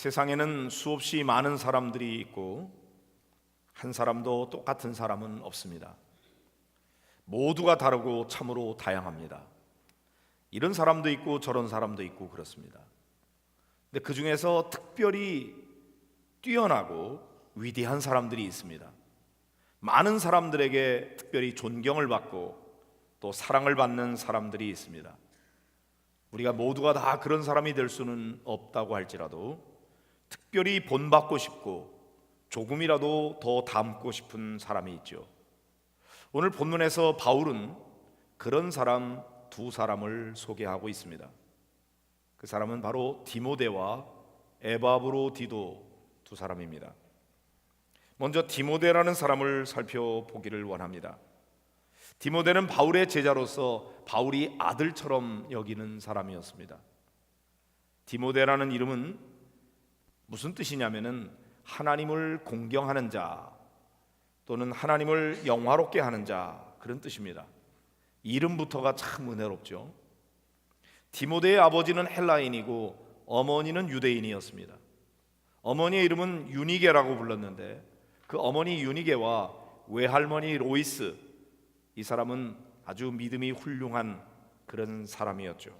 세상에는 수없이 많은 사람들이 있고 한 사람도 똑같은 사람은 없습니다. 모두가 다르고 참으로 다양합니다. 이런 사람도 있고 저런 사람도 있고 그렇습니다. 근데 그 중에서 특별히 뛰어나고 위대한 사람들이 있습니다. 많은 사람들에게 특별히 존경을 받고 또 사랑을 받는 사람들이 있습니다. 우리가 모두가 다 그런 사람이 될 수는 없다고 할지라도 특별히 본받고 싶고 조금이라도 더 닮고 싶은 사람이 있죠. 오늘 본문에서 바울은 그런 사람 두 사람을 소개하고 있습니다. 그 사람은 바로 디모데와 에바브로디도 두 사람입니다. 먼저 디모데라는 사람을 살펴보기를 원합니다. 디모데는 바울의 제자로서 바울이 아들처럼 여기는 사람이었습니다. 디모데라는 이름은 무슨 뜻이냐면은 하나님을 공경하는 자 또는 하나님을 영화롭게 하는 자 그런 뜻입니다. 이름부터가 참 은혜롭죠. 디모데의 아버지는 헬라인이고 어머니는 유대인이었습니다. 어머니의 이름은 유니게라고 불렀는데 그 어머니 유니게와 외할머니 로이스 이 사람은 아주 믿음이 훌륭한 그런 사람이었죠.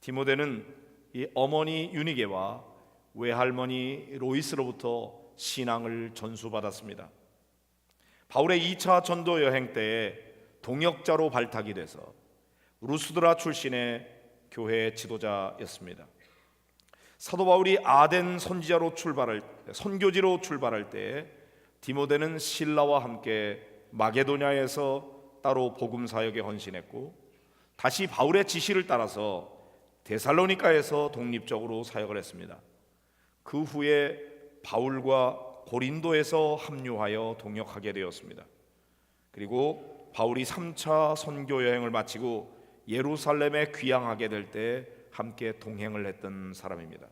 디모데는 이 어머니 유니게와 외할머니 로이스로부터 신앙을 전수받았습니다. 바울의 2차 전도 여행 때에 동역자로 발탁이 돼서 루스드라 출신의 교회 지도자였습니다. 사도 바울이 아덴 선지자로 출발할 선교지로 출발할 때 디모데는 신라와 함께 마게도냐에서 따로 복음 사역에 헌신했고 다시 바울의 지시를 따라서 데살로니카에서 독립적으로 사역을 했습니다. 그 후에 바울과 고린도에서 합류하여 동역하게 되었습니다. 그리고 바울이 3차 선교 여행을 마치고 예루살렘에 귀향하게 될 때 함께 동행을 했던 사람입니다.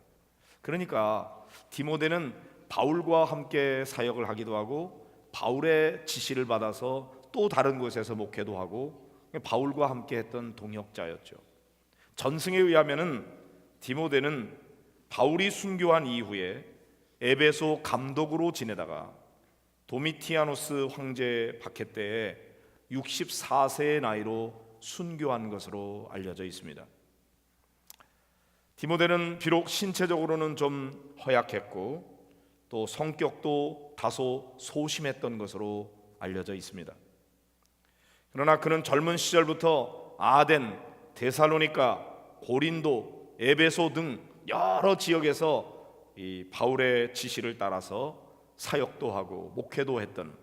그러니까 디모데는 바울과 함께 사역을 하기도 하고 바울의 지시를 받아서 또 다른 곳에서 목회도 하고 바울과 함께 했던 동역자였죠. 전승에 의하면은 디모데는 바울이 순교한 이후에 에베소 감독으로 지내다가 도미티아노스 황제 박해 때에 64세의 나이로 순교한 것으로 알려져 있습니다. 디모데는 비록 신체적으로는 좀 허약했고 또 성격도 다소 소심했던 것으로 알려져 있습니다. 그러나 그는 젊은 시절부터 아덴, 데살로니카, 고린도, 에베소 등 여러 지역에서 이 바울의 지시를 따라서 사역도 하고 목회도 했던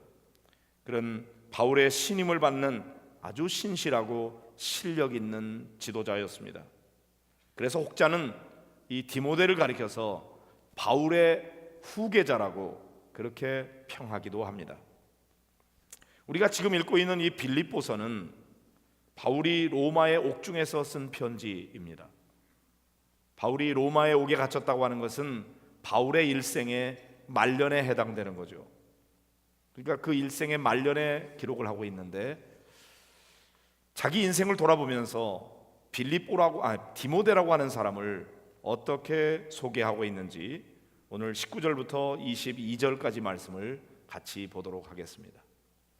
그런 바울의 신임을 받는 아주 신실하고 실력 있는 지도자였습니다. 그래서 혹자는 이 디모데를 가리켜서 바울의 후계자라고 그렇게 평하기도 합니다. 우리가 지금 읽고 있는 이 빌립보서는 바울이 로마의 옥중에서 쓴 편지입니다. 바울이 로마에 옥에 갇혔다고 하는 것은 바울의 일생의 말년에 해당되는 거죠. 그러니까 그 일생의 말년에 기록을 하고 있는데 자기 인생을 돌아보면서 빌립보라고 아 디모데라고 하는 사람을 어떻게 소개하고 있는지 오늘 19절부터 22절까지 말씀을 같이 보도록 하겠습니다.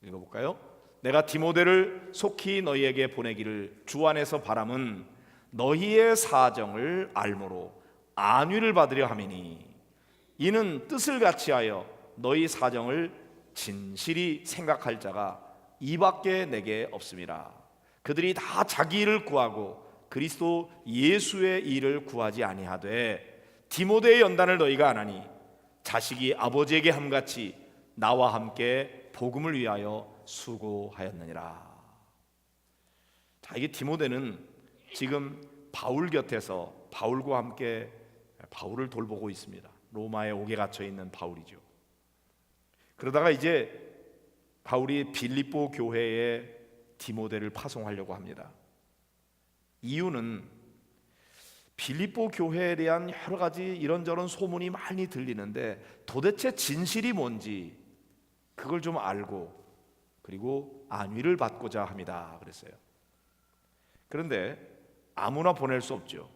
읽어 볼까요? 내가 디모데를 속히 너희에게 보내기를 주 안에서 바람은 너희의 사정을 알므로 안위를 받으려 함이니 이는 뜻을 같이하여 너희 사정을 진실이 생각할 자가 이밖에 내게 없음이라 그들이 다 자기 일을 구하고 그리스도 예수의 일을 구하지 아니하되 디모데의 연단을 너희가 안 하니 자식이 아버지에게 함같이 나와 함께 복음을 위하여 수고하였느니라. 자, 이게 디모데는 지금 바울 곁에서 바울과 함께 바울을 돌보고 있습니다. 로마에 옥에 갇혀 있는 바울이죠. 그러다가 이제 바울이 빌립보 교회에 디모데를 파송하려고 합니다. 이유는 빌립보 교회에 대한 여러 가지 이런저런 소문이 많이 들리는데 도대체 진실이 뭔지 그걸 좀 알고 그리고 안위를 받고자 합니다. 그랬어요. 그런데 아무나 보낼 수 없죠.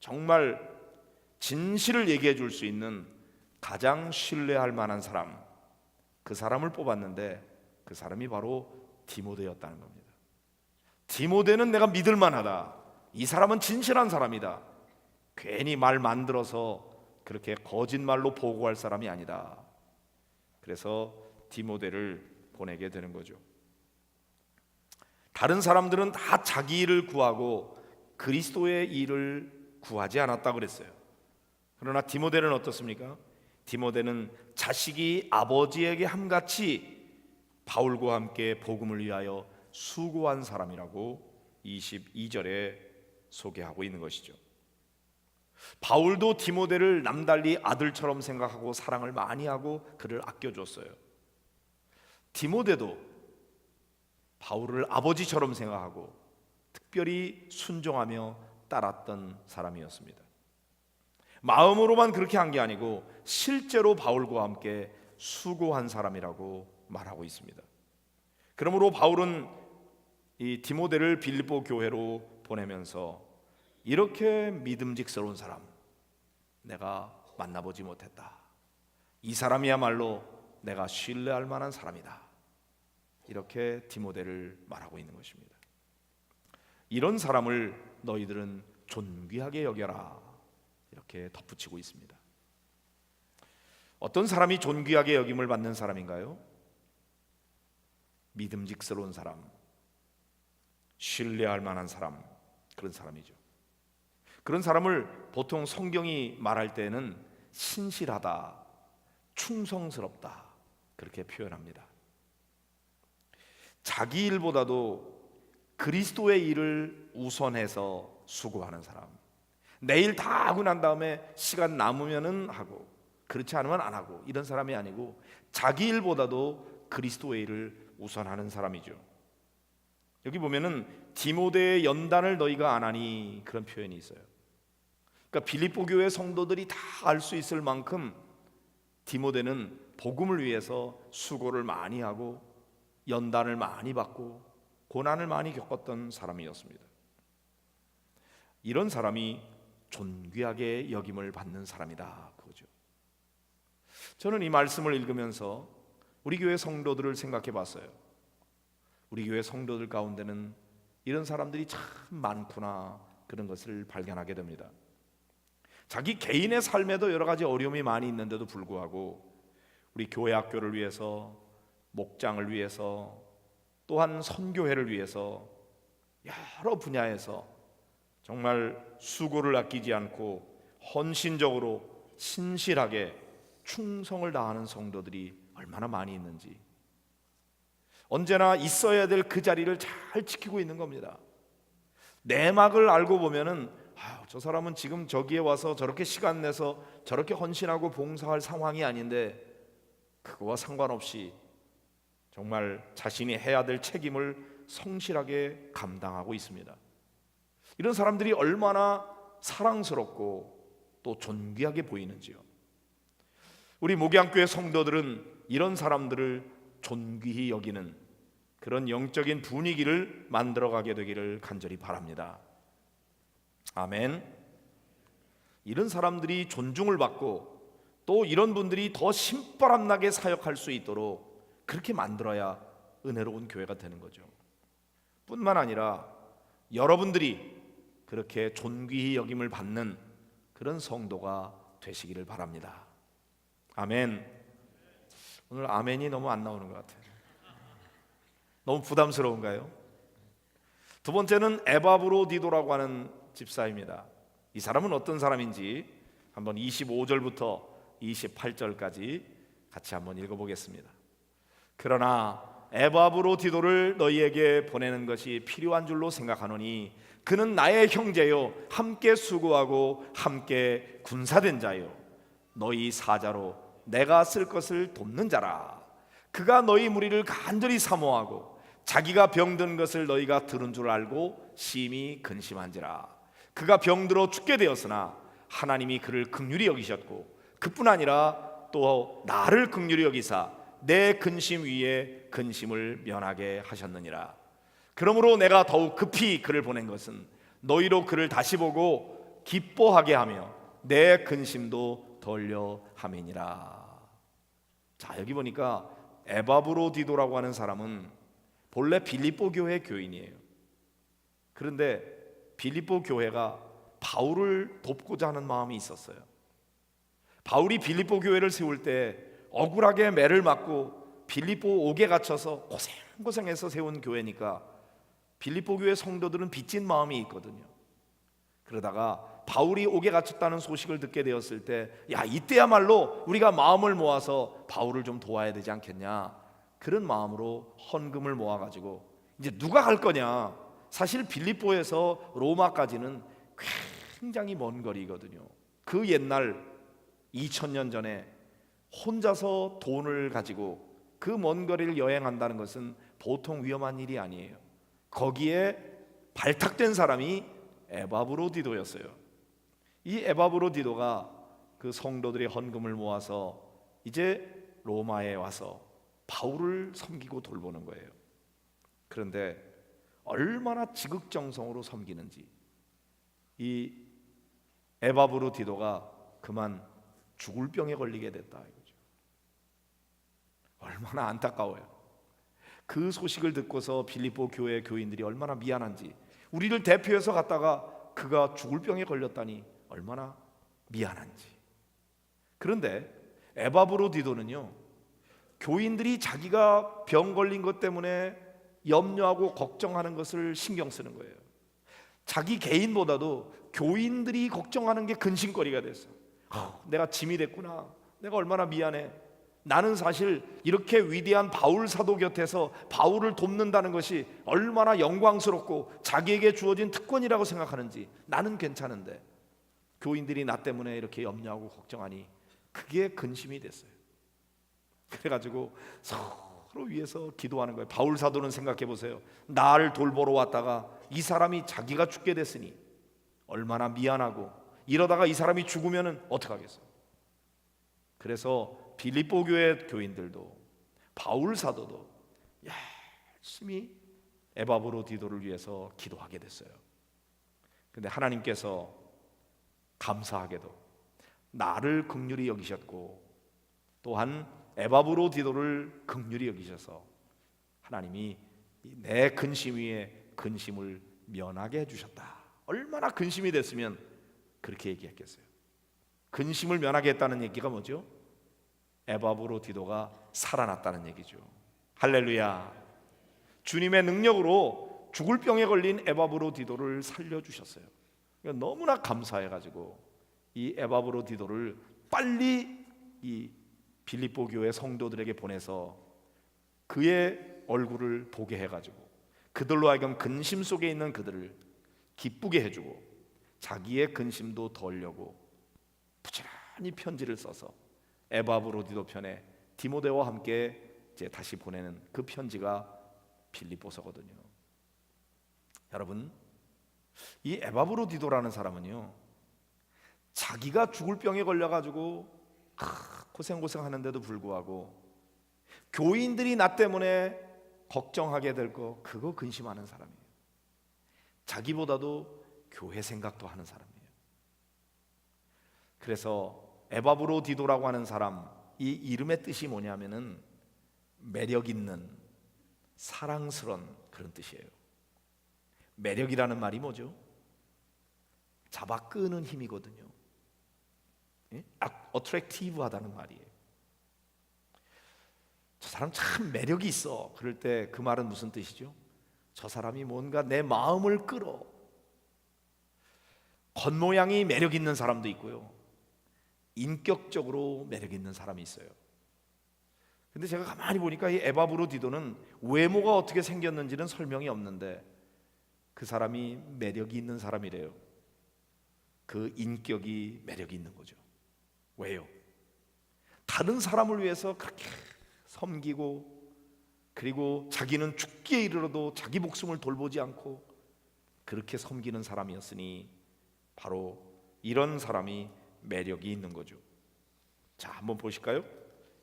정말 진실을 얘기해 줄 수 있는 가장 신뢰할 만한 사람 그 사람을 뽑았는데 그 사람이 바로 디모데였다는 겁니다. 디모데는 내가 믿을 만하다. 이 사람은 진실한 사람이다. 괜히 말 만들어서 그렇게 거짓말로 보고할 사람이 아니다. 그래서 디모데를 보내게 되는 거죠. 다른 사람들은 다 자기 일을 구하고 그리스도의 일을 구하지 않았다 그랬어요. 그러나 디모데는 어떻습니까? 디모데는 자식이 아버지에게 함같이 바울과 함께 복음을 위하여 수고한 사람이라고 22절에 소개하고 있는 것이죠. 바울도 디모데를 남달리 아들처럼 생각하고 사랑을 많이 하고 그를 아껴줬어요. 디모데도 바울을 아버지처럼 생각하고 특별히 순종하며 따랐던 사람이었습니다. 마음으로만 그렇게 한 게 아니고 실제로 바울과 함께 수고한 사람이라고 말하고 있습니다. 그러므로 바울은 이 디모데를 빌립보 교회로 보내면서 이렇게 믿음직스러운 사람 내가 만나보지 못했다. 이 사람이야말로 내가 신뢰할 만한 사람이다. 이렇게 디모데를 말하고 있는 것입니다. 이런 사람을 너희들은 존귀하게 여겨라. 이렇게 덧붙이고 있습니다. 어떤 사람이 존귀하게 여김을 받는 사람인가요? 믿음직스러운 사람, 신뢰할 만한 사람, 그런 사람이죠. 그런 사람을 보통 성경이 말할 때는 신실하다, 충성스럽다, 그렇게 표현합니다. 자기 일보다도 그리스도의 일을 우선해서 수고하는 사람. 내일 다 하고 난 다음에 시간 남으면은 하고 그렇지 않으면 안 하고 이런 사람이 아니고 자기 일보다도 그리스도의 일을 우선하는 사람이죠. 여기 보면은 디모데의 연단을 너희가 안 하니 그런 표현이 있어요. 그러니까 빌립보 교회 성도들이 다 알 수 있을 만큼 디모데는 복음을 위해서 수고를 많이 하고 연단을 많이 받고 고난을 많이 겪었던 사람이었습니다. 이런 사람이 존귀하게 여김을 받는 사람이다 그거죠. 저는 이 말씀을 읽으면서 우리 교회 성도들을 생각해 봤어요. 우리 교회 성도들 가운데는 이런 사람들이 참 많구나 그런 것을 발견하게 됩니다. 자기 개인의 삶에도 여러 가지 어려움이 많이 있는데도 불구하고 우리 교회 학교를 위해서 목장을 위해서 또한 선교회를 위해서 여러 분야에서 정말 수고를 아끼지 않고 헌신적으로 신실하게 충성을 다하는 성도들이 얼마나 많이 있는지 언제나 있어야 될 그 자리를 잘 지키고 있는 겁니다. 내막을 알고 보면은 아, 저 사람은 지금 저기에 와서 저렇게 시간 내서 저렇게 헌신하고 봉사할 상황이 아닌데 그거와 상관없이 정말 자신이 해야 될 책임을 성실하게 감당하고 있습니다. 이런 사람들이 얼마나 사랑스럽고 또 존귀하게 보이는지요. 우리 목양교회 성도들은 이런 사람들을 존귀히 여기는 그런 영적인 분위기를 만들어 가게 되기를 간절히 바랍니다. 아멘. 이런 사람들이 존중을 받고 또 이런 분들이 더 신바람나게 사역할 수 있도록 그렇게 만들어야 은혜로운 교회가 되는 거죠. 뿐만 아니라 여러분들이 그렇게 존귀히 여김을 받는 그런 성도가 되시기를 바랍니다. 아멘. 오늘 아멘이 너무 안 나오는 것 같아요. 너무 부담스러운가요? 두 번째는 에바브로디도라고 하는 집사입니다. 이 사람은 어떤 사람인지 한번 25절부터 28절까지 같이 한번 읽어보겠습니다. 그러나 에바브로 디도를 너희에게 보내는 것이 필요한 줄로 생각하노니 그는 나의 형제요 함께 수고하고 함께 군사된 자요. 너희 사자로 내가 쓸 것을 돕는 자라. 그가 너희 무리를 간절히 사모하고 자기가 병든 것을 너희가 들은 줄 알고 심히 근심한지라. 그가 병들어 죽게 되었으나 하나님이 그를 극률히 여기셨고 그뿐 아니라 또 나를 극률히 여기사 내 근심 위에 근심을 면하게 하셨느니라 그러므로 내가 더욱 급히 그를 보낸 것은 너희로 그를 다시 보고 기뻐하게 하며 내 근심도 덜려 함이니라. 자 여기 보니까 에바브로디도라고 하는 사람은 본래 빌립보 교회 교인이에요. 그런데 빌립보 교회가 바울을 돕고자 하는 마음이 있었어요. 바울이 빌립보 교회를 세울 때 억울하게 매를 맞고 빌립보 옥에 갇혀서 고생고생해서 세운 교회니까 빌립보 교회 성도들은 빚진 마음이 있거든요. 그러다가 바울이 옥에 갇혔다는 소식을 듣게 되었을 때, 야 이때야말로 우리가 마음을 모아서 바울을 좀 도와야 되지 않겠냐 그런 마음으로 헌금을 모아가지고 이제 누가 갈 거냐? 사실 빌립보에서 로마까지는 굉장히 먼 거리거든요. 그 옛날 2000년 전에 혼자서 돈을 가지고 그 먼 거리를 여행한다는 것은 보통 위험한 일이 아니에요. 거기에 발탁된 사람이 에바브로디도였어요. 이 에바브로디도가 그 성도들의 헌금을 모아서 이제 로마에 와서 바울을 섬기고 돌보는 거예요. 그런데 얼마나 지극정성으로 섬기는지 이 에바브로디도가 그만 죽을 병에 걸리게 됐다. 얼마나 안타까워요. 그 소식을 듣고서 빌립보 교회 교인들이 얼마나 미안한지 우리를 대표해서 갔다가 그가 죽을 병에 걸렸다니 얼마나 미안한지. 그런데 에바브로디도는요. 교인들이 자기가 병 걸린 것 때문에 염려하고 걱정하는 것을 신경 쓰는 거예요. 자기 개인보다도 교인들이 걱정하는 게 근심거리가 됐어. 아, 내가 짐이 됐구나. 내가 얼마나 미안해. 나는 사실 이렇게 위대한 바울 사도 곁에서 바울을 돕는다는 것이 얼마나 영광스럽고 자기에게 주어진 특권이라고 생각하는지 나는 괜찮은데 교인들이 나 때문에 이렇게 염려하고 걱정하니 그게 근심이 됐어요. 그래가지고 서로 위해서 기도하는 거예요. 바울 사도는 생각해 보세요. 나를 돌보러 왔다가 이 사람이 자기가 죽게 됐으니 얼마나 미안하고 이러다가 이 사람이 죽으면은 어떡하겠어요? 그래서 빌립보 교회 교인들도 바울 사도도 열심히 에바브로 디도를 위해서 기도하게 됐어요. 근데 하나님께서 감사하게도 나를 극률히 여기셨고 또한 에바브로 디도를 극률히 여기셔서 하나님이 내 근심 위에 근심을 면하게 해주셨다. 얼마나 근심이 됐으면 그렇게 얘기했겠어요. 근심을 면하게 했다는 얘기가 뭐죠? 에바브로디도가 살아났다는 얘기죠. 할렐루야. 주님의 능력으로 죽을 병에 걸린 에바브로디도를 살려 주셨어요. 그러니까 너무나 감사해 가지고 이 에바브로디도를 빨리 이 빌립보 교회 성도들에게 보내서 그의 얼굴을 보게 해 가지고 그들로 하여금 근심 속에 있는 그들을 기쁘게 해 주고 자기의 근심도 덜려고 부지런히 편지를 써서 에바브로디도 편에 디모데와 함께 이제 다시 보내는 그 편지가 빌립보서거든요. 여러분, 이 에바브로디도라는 사람은요, 자기가 죽을 병에 걸려 가지고 고생 고생하는데도 불구하고 교인들이 나 때문에 걱정하게 될 거 그거 근심하는 사람이에요. 자기보다도 교회 생각도 하는 사람이에요. 그래서 에바브로디도라고 하는 사람 이 이름의 뜻이 뭐냐면은 매력 있는 사랑스런 그런 뜻이에요. 매력이라는 말이 뭐죠? 잡아 끄는 힘이거든요. 예? 어트랙티브하다는 말이에요. 저 사람 참 매력이 있어. 그럴 때 그 말은 무슨 뜻이죠? 저 사람이 뭔가 내 마음을 끌어. 겉모양이 매력 있는 사람도 있고요. 인격적으로 매력 있는 사람이 있어요. 근데 제가 가만히 보니까 이 에바브로디도는 외모가 어떻게 생겼는지는 설명이 없는데 그 사람이 매력이 있는 사람이래요. 그 인격이 매력이 있는 거죠. 왜요? 다른 사람을 위해서 그렇게 섬기고 그리고 자기는 죽기에 이르러도 자기 목숨을 돌보지 않고 그렇게 섬기는 사람이었으니 바로 이런 사람이 매력이 있는 거죠. 자, 한번 보실까요?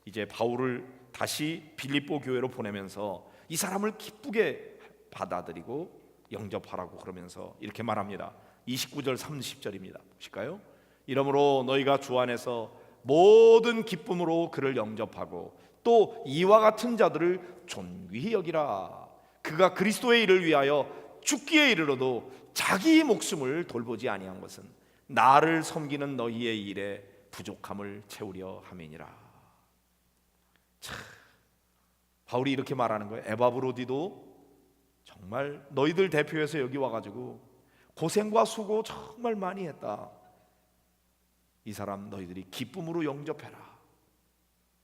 이제 바울을 다시 빌립보 교회로 보내면서 이 사람을 기쁘게 받아들이고 영접하라고 그러면서 이렇게 말합니다. 29절 30절입니다. 보실까요? 이러므로 너희가 주 안에서 모든 기쁨으로 그를 영접하고 또 이와 같은 자들을 존귀히 여기라. 그가 그리스도의 일을 위하여 죽기에 이르러도 자기 목숨을 돌보지 아니한 것은 나를 섬기는 너희의 일에 부족함을 채우려 함이니라. 참, 바울이 이렇게 말하는 거예요. 에바브로디도 정말 너희들 대표해서 여기 와가지고 고생과 수고 정말 많이 했다. 이 사람 너희들이 기쁨으로 영접해라.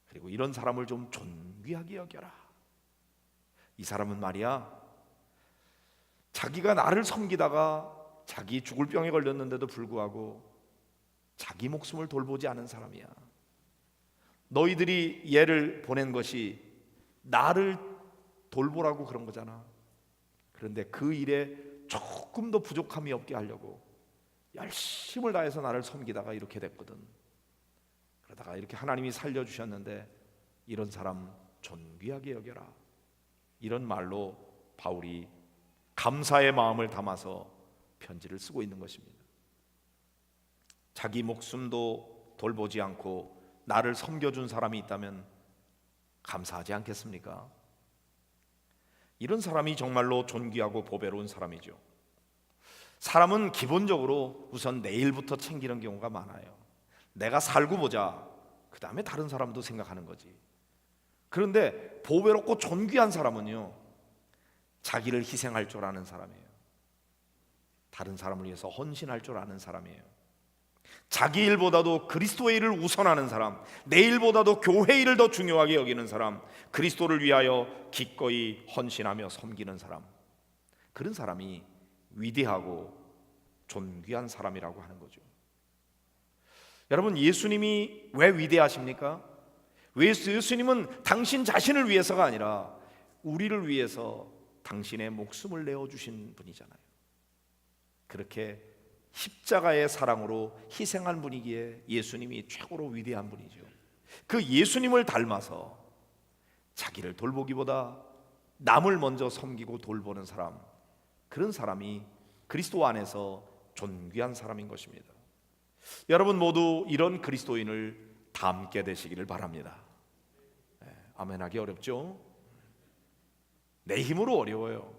그리고 이런 사람을 좀 존귀하게 여겨라. 이 사람은 말이야. 자기가 나를 섬기다가 자기 죽을 병에 걸렸는데도 불구하고 자기 목숨을 돌보지 않은 사람이야. 너희들이 얘를 보낸 것이 나를 돌보라고 그런 거잖아. 그런데 그 일에 조금 더 부족함이 없게 하려고 열심을 다해서 나를 섬기다가 이렇게 됐거든. 그러다가 이렇게 하나님이 살려 주셨는데 이런 사람 존귀하게 여겨라. 이런 말로 바울이 감사의 마음을 담아서 편지를 쓰고 있는 것입니다. 자기 목숨도 돌보지 않고 나를 섬겨준 사람이 있다면 감사하지 않겠습니까? 이런 사람이 정말로 존귀하고 보배로운 사람이죠. 사람은 기본적으로 우선 내일부터 챙기는 경우가 많아요. 내가 살고 보자. 그 다음에 다른 사람도 생각하는 거지. 그런데 보배롭고 존귀한 사람은요, 자기를 희생할 줄 아는 사람이에요. 다른 사람을 위해서 헌신할 줄 아는 사람이에요. 자기 일보다도 그리스도의 일을 우선하는 사람, 내 일보다도 교회 일을 더 중요하게 여기는 사람, 그리스도를 위하여 기꺼이 헌신하며 섬기는 사람. 그런 사람이 위대하고 존귀한 사람이라고 하는 거죠. 여러분, 예수님이 왜 위대하십니까? 왜 예수님은 당신 자신을 위해서가 아니라 우리를 위해서 당신의 목숨을 내어 주신 분이잖아요. 그렇게 십자가의 사랑으로 희생한 분이기에 예수님이 최고로 위대한 분이죠. 그 예수님을 닮아서 자기를 돌보기보다 남을 먼저 섬기고 돌보는 사람, 그런 사람이 그리스도 안에서 존귀한 사람인 것입니다. 여러분 모두 이런 그리스도인을 닮게 되시기를 바랍니다. 네, 아멘하기 어렵죠? 내 힘으로 어려워요.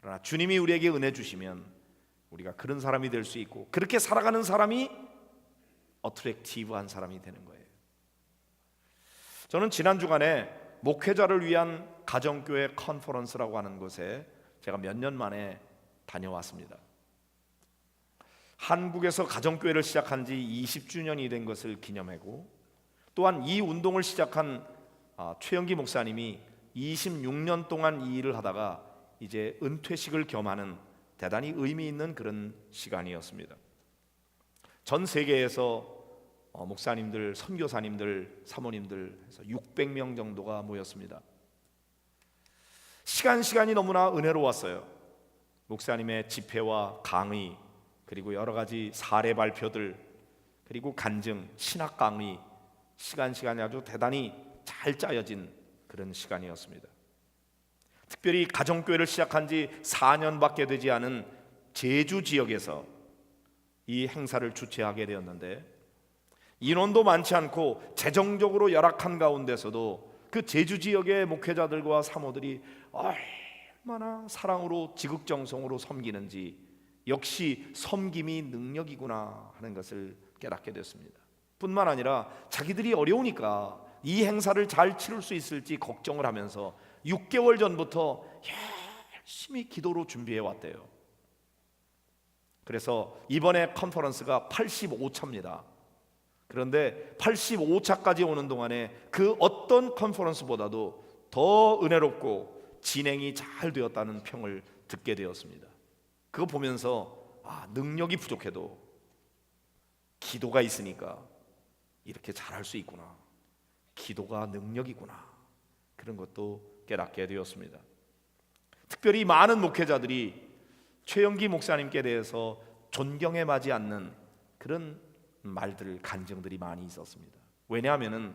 그러나 주님이 우리에게 은혜 주시면 우리가 그런 사람이 될 수 있고 그렇게 살아가는 사람이 어트랙티브한 사람이 되는 거예요. 저는 지난 주간에 목회자를 위한 가정교회 컨퍼런스라고 하는 곳에 제가 몇 년 만에 다녀왔습니다. 한국에서 가정교회를 시작한 지 20주년이 된 것을 기념하고 또한 이 운동을 시작한 아, 최영기 목사님이 26년 동안 이 일을 하다가 이제 은퇴식을 겸하는 대단히 의미 있는 그런 시간이었습니다. 전 세계에서 어, 목사님들, 선교사님들, 사모님들 해서 600명 정도가 모였습니다. 시간 시간이 너무나 은혜로웠어요. 목사님의 집회와 강의 그리고 여러 가지 사례 발표들 그리고 간증, 신학 강의 시간 시간이 아주 대단히 잘 짜여진 그런 시간이었습니다. 특별히 가정교회를 시작한 지 4년밖에 되지 않은 제주 지역에서 이 행사를 주최하게 되었는데 인원도 많지 않고 재정적으로 열악한 가운데서도 그 제주 지역의 목회자들과 사모들이 얼마나 사랑으로 지극정성으로 섬기는지 역시 섬김이 능력이구나 하는 것을 깨닫게 됐습니다. 뿐만 아니라 자기들이 어려우니까 이 행사를 잘 치를 수 있을지 걱정을 하면서 6개월 전부터 열심히 기도로 준비해 왔대요. 그래서 이번에 컨퍼런스가 85차입니다. 그런데 85차까지 오는 동안에 그 어떤 컨퍼런스보다도 더 은혜롭고 진행이 잘 되었다는 평을 듣게 되었습니다. 그거 보면서 아, 능력이 부족해도 기도가 있으니까 이렇게 잘할 수 있구나. 기도가 능력이구나. 그런 것도 깨닫게 되었습니다. 특별히 많은 목회자들이 최영기 목사님께 대해서 존경에 맞지 않는 그런 말들, 간증들이 많이 있었습니다. 왜냐하면은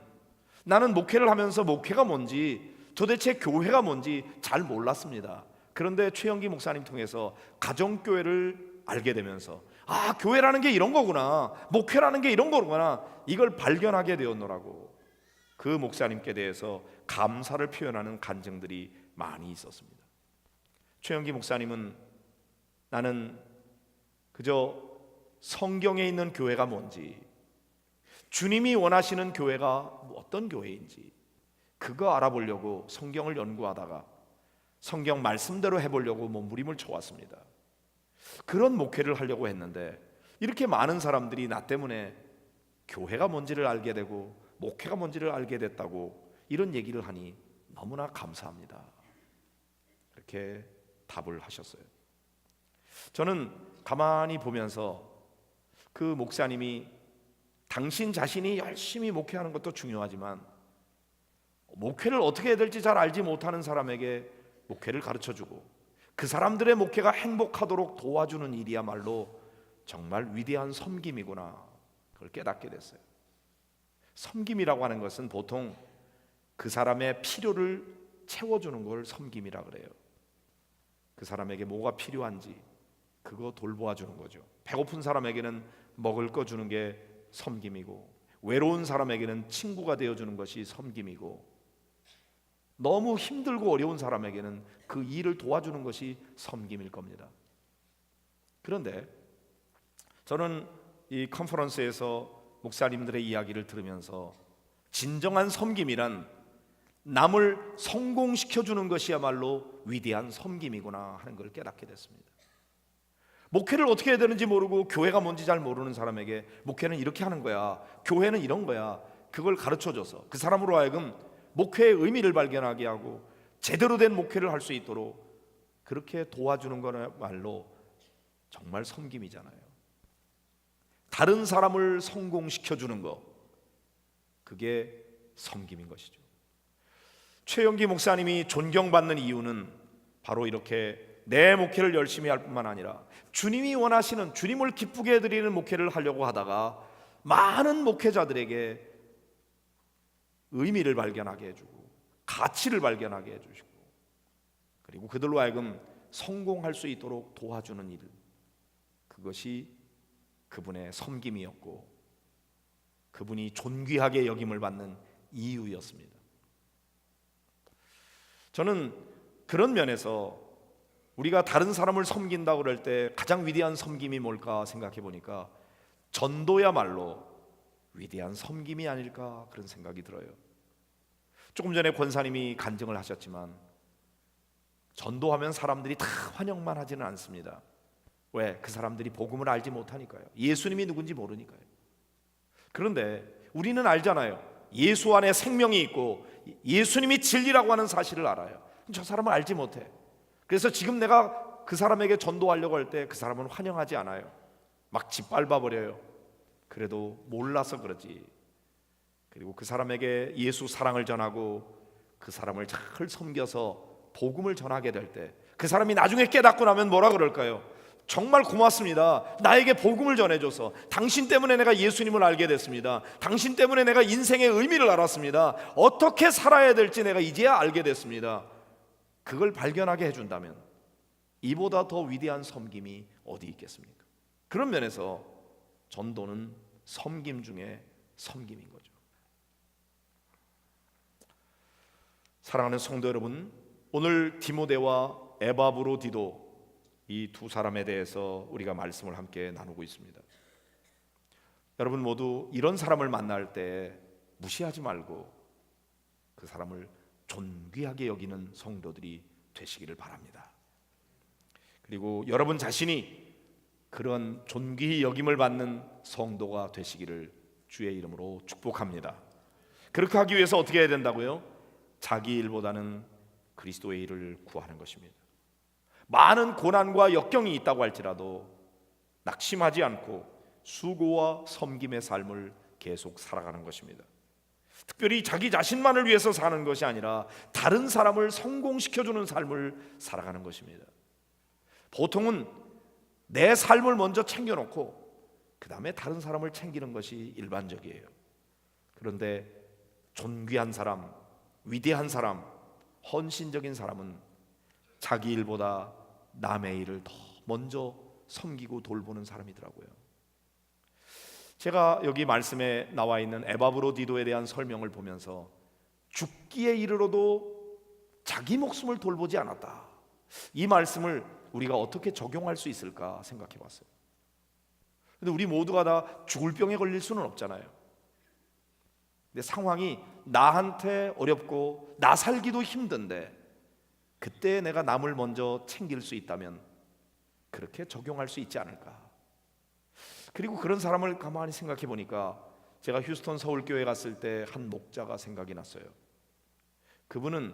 나는 목회를 하면서 목회가 뭔지 도대체 교회가 뭔지 잘 몰랐습니다. 그런데 최영기 목사님 통해서 가정교회를 알게 되면서 아, 교회라는 게 이런 거구나. 목회라는 게 이런 거구나. 이걸 발견하게 되었노라고. 그 목사님께 대해서 감사를 표현하는 간증들이 많이 있었습니다. 최영기 목사님은 나는 그저 성경에 있는 교회가 뭔지 주님이 원하시는 교회가 어떤 교회인지 그거 알아보려고 성경을 연구하다가 성경 말씀대로 해보려고 몸부림을 쳐왔습니다. 그런 목회를 하려고 했는데 이렇게 많은 사람들이 나 때문에 교회가 뭔지를 알게 되고 목회가 뭔지를 알게 됐다고 이런 얘기를 하니 너무나 감사합니다. 이렇게 답을 하셨어요. 저는 가만히 보면서 그 목사님이 당신 자신이 열심히 목회하는 것도 중요하지만 목회를 어떻게 해야 될지 잘 알지 못하는 사람에게 목회를 가르쳐 주고 그 사람들의 목회가 행복하도록 도와주는 일이야말로 정말 위대한 섬김이구나 그걸 깨닫게 됐어요. 섬김이라고 하는 것은 보통 그 사람의 필요를 채워주는 걸 섬김이라 그래요. 그 사람에게 뭐가 필요한지 그거 돌보아 주는 거죠. 배고픈 사람에게는 먹을 거 주는 게 섬김이고 외로운 사람에게는 친구가 되어 주는 것이 섬김이고 너무 힘들고 어려운 사람에게는 그 일을 도와주는 것이 섬김일 겁니다. 그런데 저는 이 컨퍼런스에서 목사님들의 이야기를 들으면서 진정한 섬김이란 남을 성공시켜 주는 것이야말로 위대한 섬김이구나 하는 걸 깨닫게 됐습니다. 목회를 어떻게 해야 되는지 모르고 교회가 뭔지 잘 모르는 사람에게 목회는 이렇게 하는 거야. 교회는 이런 거야. 그걸 가르쳐 줘서 그 사람으로 하여금 목회의 의미를 발견하게 하고 제대로 된 목회를 할 수 있도록 그렇게 도와주는 거야말로 정말 섬김이잖아요. 다른 사람을 성공시켜 주는 거 그게 섬김인 것이죠. 최영기 목사님이 존경받는 이유는 바로 이렇게 내 목회를 열심히 할 뿐만 아니라 주님이 원하시는 주님을 기쁘게 해드리는 목회를 하려고 하다가 많은 목회자들에게 의미를 발견하게 해주고 가치를 발견하게 해주시고 그리고 그들로 하여금 성공할 수 있도록 도와주는 일 그것이 그분의 섬김이었고 그분이 존귀하게 여김을 받는 이유였습니다. 저는 그런 면에서 우리가 다른 사람을 섬긴다고 그럴 때 가장 위대한 섬김이 뭘까 생각해 보니까 전도야말로 위대한 섬김이 아닐까 그런 생각이 들어요. 조금 전에 권사님이 간증을 하셨지만 전도하면 사람들이 다 환영만 하지는 않습니다. 왜? 그 사람들이 복음을 알지 못하니까요. 예수님이 누군지 모르니까요. 그런데 우리는 알잖아요. 예수 안에 생명이 있고 예수님이 진리라고 하는 사실을 알아요. 저 사람을 알지 못해. 그래서 지금 내가 그 사람에게 전도하려고 할 때 그 사람은 환영하지 않아요. 막 짓밟아 버려요. 그래도 몰라서 그러지. 그리고 그 사람에게 예수 사랑을 전하고 그 사람을 잘 섬겨서 복음을 전하게 될 때 그 사람이 나중에 깨닫고 나면 뭐라 그럴까요? 정말 고맙습니다. 나에게 복음을 전해줘서 당신 때문에 내가 예수님을 알게 됐습니다. 당신 때문에 내가 인생의 의미를 알았습니다. 어떻게 살아야 될지 내가 이제야 알게 됐습니다. 그걸 발견하게 해준다면 이보다 더 위대한 섬김이 어디 있겠습니까? 그런 면에서 전도는 섬김 중에 섬김인 거죠. 사랑하는 성도 여러분, 오늘 디모데와 에바브로디도 이 두 사람에 대해서 우리가 말씀을 함께 나누고 있습니다. 여러분 모두 이런 사람을 만날 때 무시하지 말고 그 사람을 존귀하게 여기는 성도들이 되시기를 바랍니다. 그리고 여러분 자신이 그런 존귀히 여김을 받는 성도가 되시기를 주의 이름으로 축복합니다. 그렇게 하기 위해서 어떻게 해야 된다고요? 자기 일보다는 그리스도의 일을 구하는 것입니다. 많은 고난과 역경이 있다고 할지라도 낙심하지 않고 수고와 섬김의 삶을 계속 살아가는 것입니다. 특별히 자기 자신만을 위해서 사는 것이 아니라 다른 사람을 성공시켜 주는 삶을 살아가는 것입니다. 보통은 내 삶을 먼저 챙겨 놓고 그 다음에 다른 사람을 챙기는 것이 일반적이에요. 그런데 존귀한 사람, 위대한 사람, 헌신적인 사람은 자기 일보다 남의 일을 더 먼저 섬기고 돌보는 사람이더라고요. 제가 여기 말씀에 나와 있는 에바브로디도에 대한 설명을 보면서 죽기에 이르러도 자기 목숨을 돌보지 않았다. 이 말씀을 우리가 어떻게 적용할 수 있을까 생각해 봤어요. 근데 우리 모두가 다 죽을 병에 걸릴 수는 없잖아요. 근데 상황이 나한테 어렵고 나 살기도 힘든데 그때 내가 남을 먼저 챙길 수 있다면 그렇게 적용할 수 있지 않을까. 그리고 그런 사람을 가만히 생각해 보니까 제가 휴스턴 서울교회 갔을 때 한 목자가 생각이 났어요. 그분은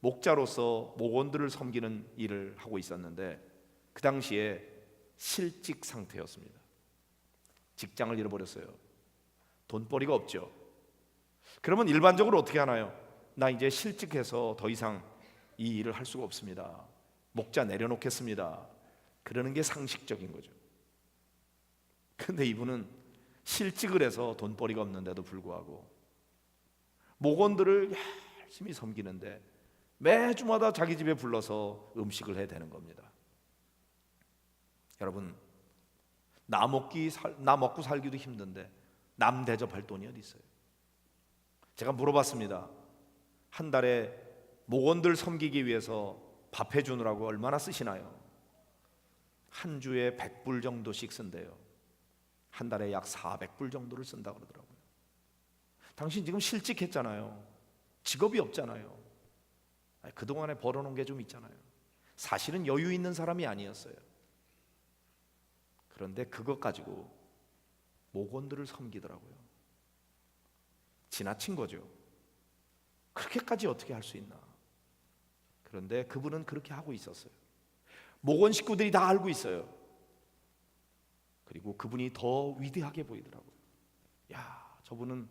목자로서 목원들을 섬기는 일을 하고 있었는데 그 당시에 실직 상태였습니다. 직장을 잃어버렸어요. 돈벌이가 없죠. 그러면 일반적으로 어떻게 하나요? 나 이제 실직해서 더 이상 이 일을 할 수가 없습니다. 목자 내려놓겠습니다. 그러는 게 상식적인 거죠. 근데 이분은 실직을 해서 돈벌이가 없는데도 불구하고 목원들을 열심히 섬기는데 매주마다 자기 집에 불러서 음식을 해야 되는 겁니다. 여러분 나 먹기 살, 나 먹고 살기도 힘든데 남 대접할 돈이 어디 있어요? 제가 물어봤습니다. 한 달에 목원들 섬기기 위해서 밥 해 주느라고 얼마나 쓰시나요? 한 주에 100불 정도씩 쓴대요. 한 달에 약 400불 정도를 쓴다 그러더라고요. 당신 지금 실직했잖아요. 직업이 없잖아요. 그동안에 벌어놓은 게 좀 있잖아요. 사실은 여유 있는 사람이 아니었어요. 그런데 그것 가지고 목원들을 섬기더라고요. 지나친 거죠. 그렇게까지 어떻게 할 수 있나? 그런데 그분은 그렇게 하고 있었어요. 목원 식구들이 다 알고 있어요. 그리고 그분이 더 위대하게 보이더라고요. 야, 저분은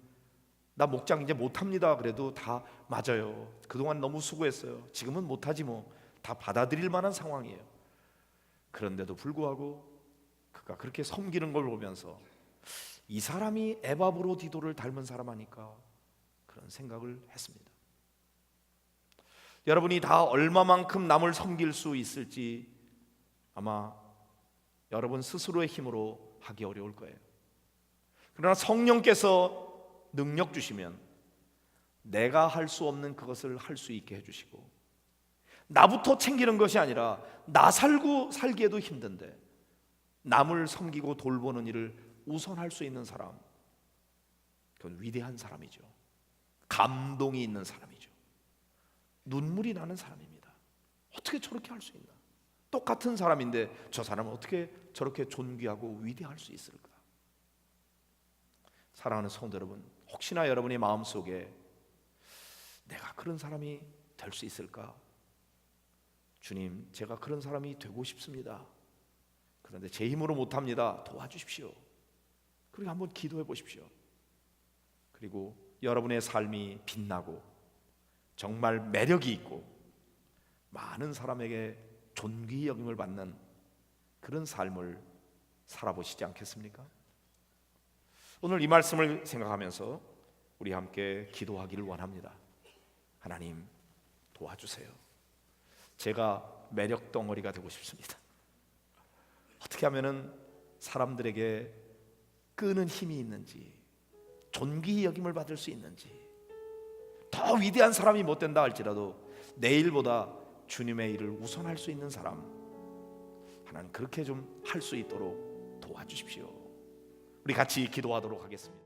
나 목장 이제 못합니다. 그래도 다 맞아요. 그동안 너무 수고했어요. 지금은 못하지 뭐. 다 받아들일 만한 상황이에요. 그런데도 불구하고 그가 그렇게 섬기는 걸 보면서 이 사람이 에바브로 디도를 닮은 사람 아닐까 그런 생각을 했습니다. 여러분이 다 얼마만큼 남을 섬길 수 있을지 아마 여러분 스스로의 힘으로 하기 어려울 거예요. 그러나 성령께서 능력 주시면 내가 할 수 없는 그것을 할 수 있게 해주시고 나부터 챙기는 것이 아니라 나 살고 살기에도 힘든데 남을 섬기고 돌보는 일을 우선할 수 있는 사람 그건 위대한 사람이죠. 감동이 있는 사람이죠. 눈물이 나는 사람입니다. 어떻게 저렇게 할 수 있나? 똑같은 사람인데 저 사람은 어떻게 저렇게 존귀하고 위대할 수 있을까? 사랑하는 성도 여러분, 혹시나 여러분의 마음 속에 내가 그런 사람이 될 수 있을까? 주님, 제가 그런 사람이 되고 싶습니다. 그런데 제 힘으로 못 합니다. 도와주십시오. 그리고 한번 기도해 보십시오. 그리고 여러분의 삶이 빛나고 정말 매력이 있고 많은 사람에게 존귀 여김을 받는 그런 삶을 살아보시지 않겠습니까? 오늘 이 말씀을 생각하면서 우리 함께 기도하기를 원합니다. 하나님 도와주세요. 제가 매력 덩어리가 되고 싶습니다. 어떻게 하면은 사람들에게 끄는 힘이 있는지 존귀 여김을 받을 수 있는지 더 위대한 사람이 못 된다 할지라도 내일보다 주님의 일을 우선할 수 있는 사람 하나님 그렇게 좀 할 수 있도록 도와주십시오. 우리 같이 기도하도록 하겠습니다.